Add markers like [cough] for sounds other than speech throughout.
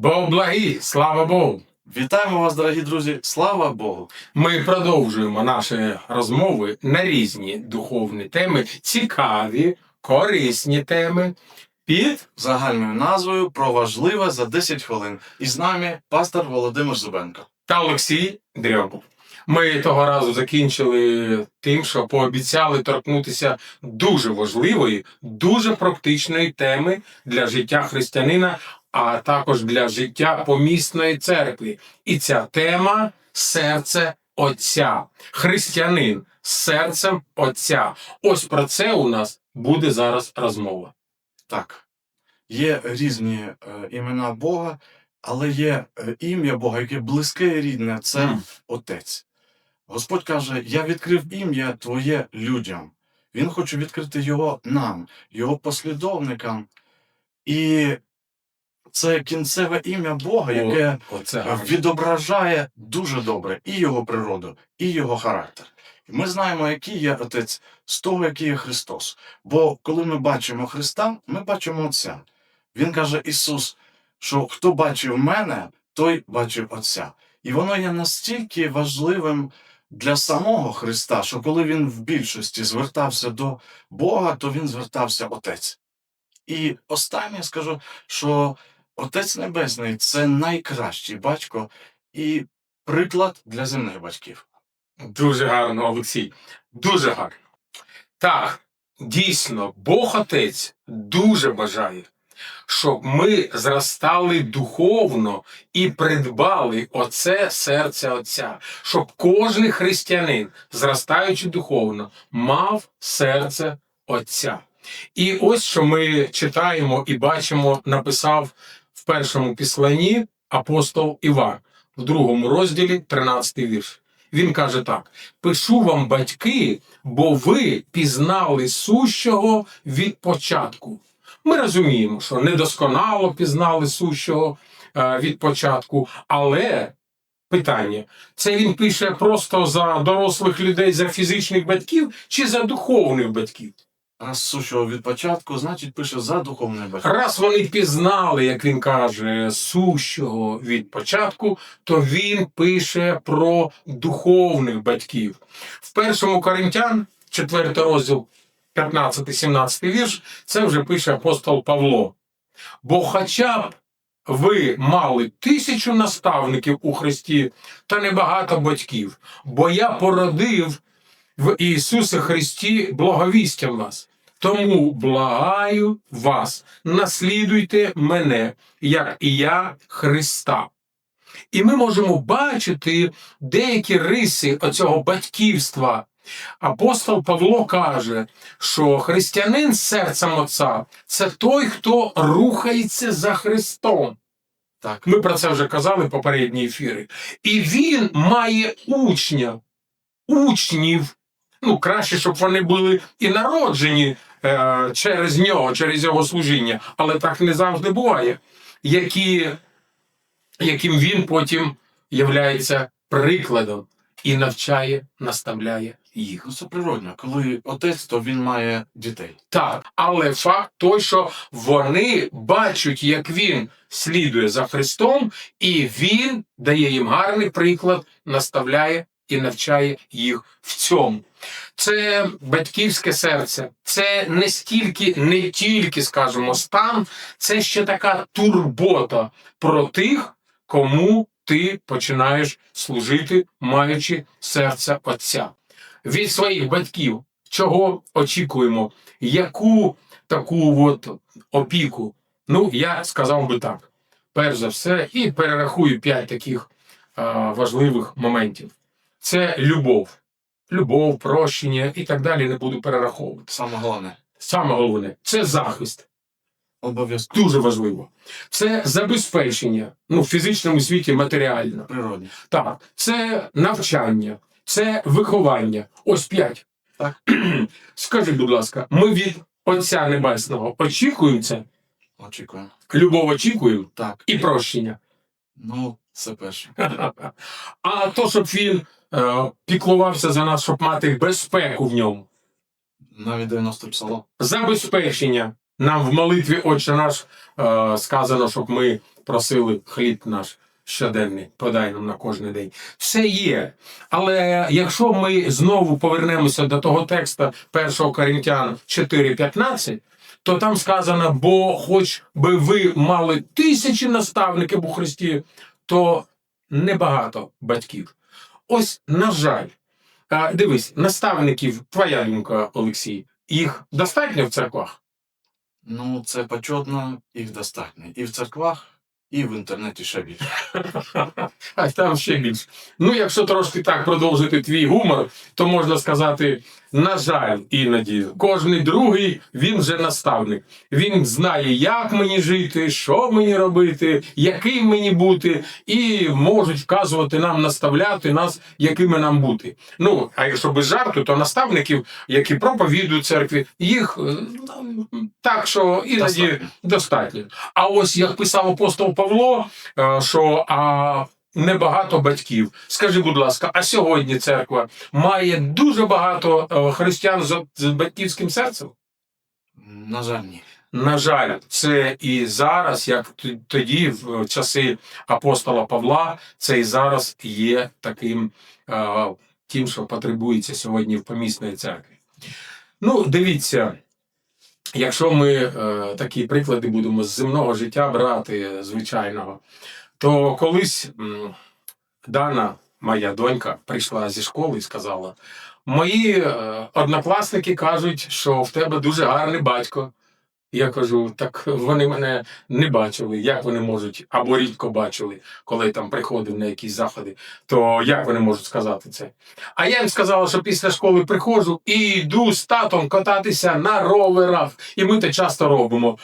Бог благий, слава Богу! Вітаємо вас, дорогі друзі! Слава Богу! Ми продовжуємо наші розмови на різні духовні теми, цікаві, корисні теми. Під Загальною назвою про важливе за 10 хвилин. І з нами пастор Володимир Зубенко. та Олексій Дрьобов. Ми того разу закінчили тим, що пообіцяли торкнутися дуже важливої, дуже практичної теми для життя християнина, а також для життя помісної церкви. І ця тема серце Отця. Християнин з серцем Отця. Ось про це у нас буде зараз розмова. Так, є різні е, імена Бога, але є е, ім'я Бога, яке близьке і рідне це Мгм. Отець. Господь каже: Я відкрив ім'я Твоє людям. Він хоче відкрити його нам, його послідовникам. І це кінцеве ім'я Бога, яке гарно. відображає дуже добре і його природу, і його характер. І ми знаємо, який є Отець з того, який є Христос. Бо коли ми бачимо Христа, ми бачимо Отця. Він каже Ісус, що хто бачив мене, той бачив Отця. І воно є настільки важливим для самого Христа, що коли він в більшості звертався до Бога, то він звертався Отець. І останнє скажу, що Отець Небесний це найкращий батько і приклад для земних батьків. Дуже гарно, Олексій. Дуже гарно. Так, дійсно, Бог Отець дуже бажає, щоб ми зростали духовно і придбали оце серце Отця, щоб кожен християнин, зростаючи духовно, мав серце Отця. І ось що ми читаємо і бачимо, написав першому післанні апостол Іван в другому розділі, 13 вірш. Він каже так: пишу вам, батьки, бо ви пізнали сущого від початку. Ми розуміємо, що недосконало пізнали сущого е, від початку, але питання: це він пише просто за дорослих людей, за фізичних батьків чи за духовних батьків? Раз сущого від початку, значить пише за духовний батько. Раз вони пізнали, як він каже, сущого від початку, то він пише про духовних батьків. В першому Коринтян, 4 розділ, 15-17 вірш, це вже пише апостол Павло. Бо хоча б ви мали тисячу наставників у Христі та небагато батьків, бо я породив в Ісусі Христі благовістям вас. Тому благаю вас, наслідуйте мене, як і я Христа. І ми можемо бачити деякі риси оцього батьківства. Апостол Павло каже, що християнин серцем Отця це той, хто рухається за Христом. Так. Ми про це вже казали в попередні ефіри. І він має учня, учнів. Ну, краще, щоб вони були і народжені е, через нього, через його служіння, але так не завжди буває, які, яким він потім являється прикладом і навчає, наставляє їх. Ну, це природно. Коли отець, то він має дітей. Так, але факт той, що вони бачать, як він слідує за Христом, і він дає їм гарний приклад, наставляє і навчає їх в цьому. Це батьківське серце, це не стільки, не тільки, скажімо, стан, це ще така турбота про тих, кому ти починаєш служити, маючи серце Отця. Від своїх батьків чого очікуємо? Яку таку от опіку? Ну, я сказав би так. Перш за все, і перерахую п'ять таких а, важливих моментів. Це любов. Любов, прощення і так далі не буду перераховувати. Саме головне Саме головне це захист. обов'язково Дуже важливо. Це забезпечення ну, в фізичному світі матеріально. природні. Так, це навчання, це виховання. Ось п'ять. Так. [clears throat] Скажи, будь ласка, ми від Отця Небесного очікуємо це, Очікуємо. любов очікуємо Так. і прощення. Ну, це перше. [laughs] А то, щоб він піклувався за нас, щоб мати безпеку в ньому. Навіть 90 псалом. Забезпечення. Нам в молитві Отче наш е, сказано, щоб ми просили хліб наш щоденний, подай нам на кожен день. Все є. Але якщо ми знову повернемося до того текста 1 Коринтян 4.15, то там сказано, бо хоч би ви мали тисячі наставників у Христі, то небагато батьків. Ось, на жаль, дивись, наставників, твоя думка, Олексій, їх достатньо в церквах? Ну, це почетно, їх достатньо. І в церквах, і в інтернеті ще більше. [laughs] А там ще більше. Ну, якщо трошки так продовжити твій гумор, то можна сказати, на жаль, іноді кожний другий він вже наставник. Він знає, як мені жити, що мені робити, яким мені бути, і можуть вказувати нам, наставляти нас, якими нам бути. Ну, а якщо без жарту, то наставників, які проповідують церкві, їх е, так, що іноді Достатньо. достатньо. А ось як писав апостол Павло, е, що а, небагато батьків. Скажи, будь ласка, а сьогодні церква має дуже багато е, християн з, батьківським серцем? На жаль, ні. На жаль, це і зараз, як тоді, в часи апостола Павла, це і зараз є таким е, тим, що потребується сьогодні в помісної церкві. Ну, дивіться, якщо ми е, такі приклади будемо з земного життя брати, звичайного, то колись Дана, моя донька, прийшла зі школи і сказала: Мої е, однокласники кажуть, що в тебе дуже гарний батько. Я кажу, так вони мене не бачили. Як вони можуть, або рідко бачили, коли там приходив на якісь заходи, то як вони можуть сказати це? А я їм сказала, що після школи приходжу і йду з татом кататися на роверах. І ми це часто робимо.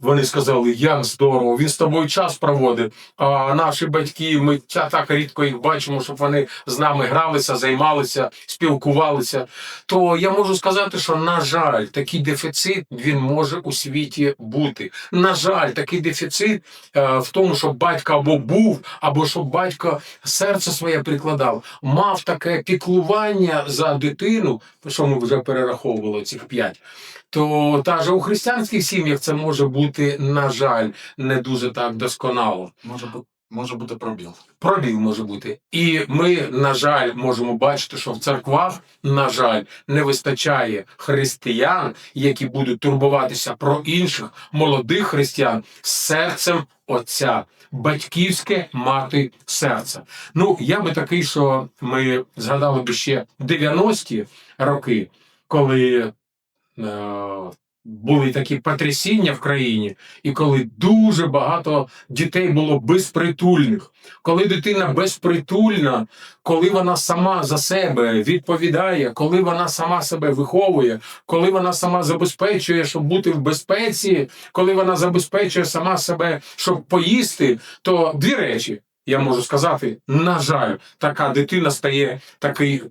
Вони сказали, як здорово, він з тобою час проводить. А наші батьки, ми так рідко їх бачимо, щоб вони з нами гралися, займалися, спілкувалися. То я можу сказати, що на жаль, такий дефіцит він може у світі бути. На жаль, такий дефіцит е, в тому, щоб батько або був, або щоб батько серце своє прикладав, мав таке піклування за дитину, що ми вже перераховували цих п'ять. То та же у християнських сім'ях це може бути, на жаль, не дуже так досконало. Може бути, може бути пробіл. Пробіг може бути. І ми, на жаль, можемо бачити, що в церквах, на жаль, не вистачає християн, які будуть турбуватися про інших молодих християн серцем Отця, батьківське мати серце. Ну, я би такий, що ми згадали би ще 90-ті роки, коли. Е- були такі потрясіння в країні, і коли дуже багато дітей було безпритульних, коли дитина безпритульна, коли вона сама за себе відповідає, коли вона сама себе виховує, коли вона сама забезпечує, щоб бути в безпеці, коли вона забезпечує сама себе, щоб поїсти, то дві речі. Я можу сказати, на жаль, така дитина стає такий,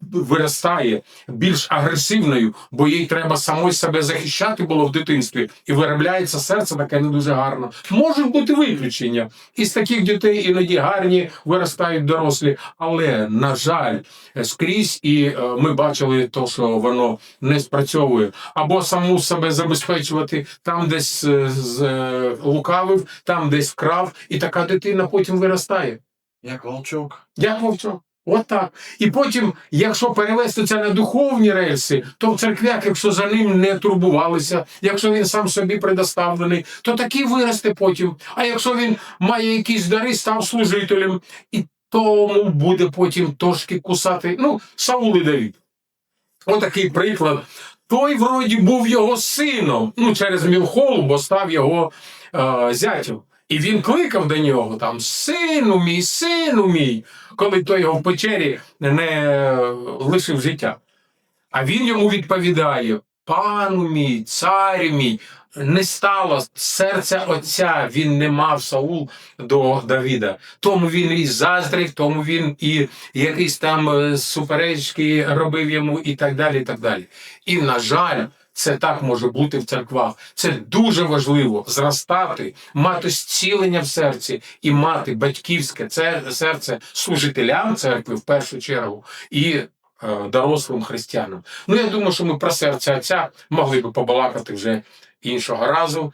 виростає більш агресивною, бо їй треба самой себе захищати було в дитинстві, і виробляється серце таке не дуже гарно. Можуть бути виключення. Із таких дітей іноді гарні виростають дорослі, але на жаль, скрізь і е, ми бачили то, що воно не спрацьовує, або саму себе забезпечувати там, десь е, з е, лукавив, там десь вкрав, і така дитина потім виростає. Як волчок. Як вовчок. От так. І потім, якщо перевести це на духовні рельси, то в церквях, якщо за ним не турбувалися, якщо він сам собі предоставлений, то такий виросте потім. А якщо він має якісь дари, став служителем, і тому буде потім трошки кусати. Ну, Саул і Давід. Отакий приклад. Той, вроді, був його сином, ну, через Мілхолу, бо став його е, зятем. І він кликав до нього там сину мій, сину мій, коли той його в печері не лишив життя. А він йому відповідає: Пану мій, царю мій, не стало серця отця, він не мав Саул до Давіда. Тому він і заздрив, тому він і якісь там е, суперечки робив йому, і так далі. І так далі. І, на жаль, це так може бути в церквах. Це дуже важливо зростати, мати зцілення в серці і мати батьківське серце служителям церкви в першу чергу і е, дорослим християнам. Ну, я думаю, що ми про серце отця могли би побалакати вже іншого разу.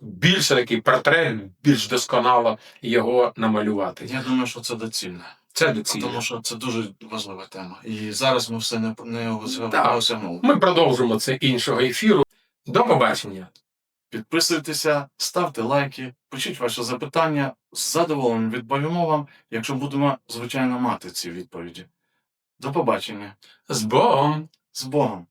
Більше такий портрет, більш досконало його намалювати. Я думаю, що це доцільно. Це доцільно. Тому що це дуже важлива тема. І зараз ми все не, не осягнули. Ми продовжимо це іншого ефіру. До побачення. Підписуйтеся, ставте лайки, пишіть ваші запитання. З задоволенням відповімо вам, якщо будемо, звичайно, мати ці відповіді. До побачення. З Богом! З Богом!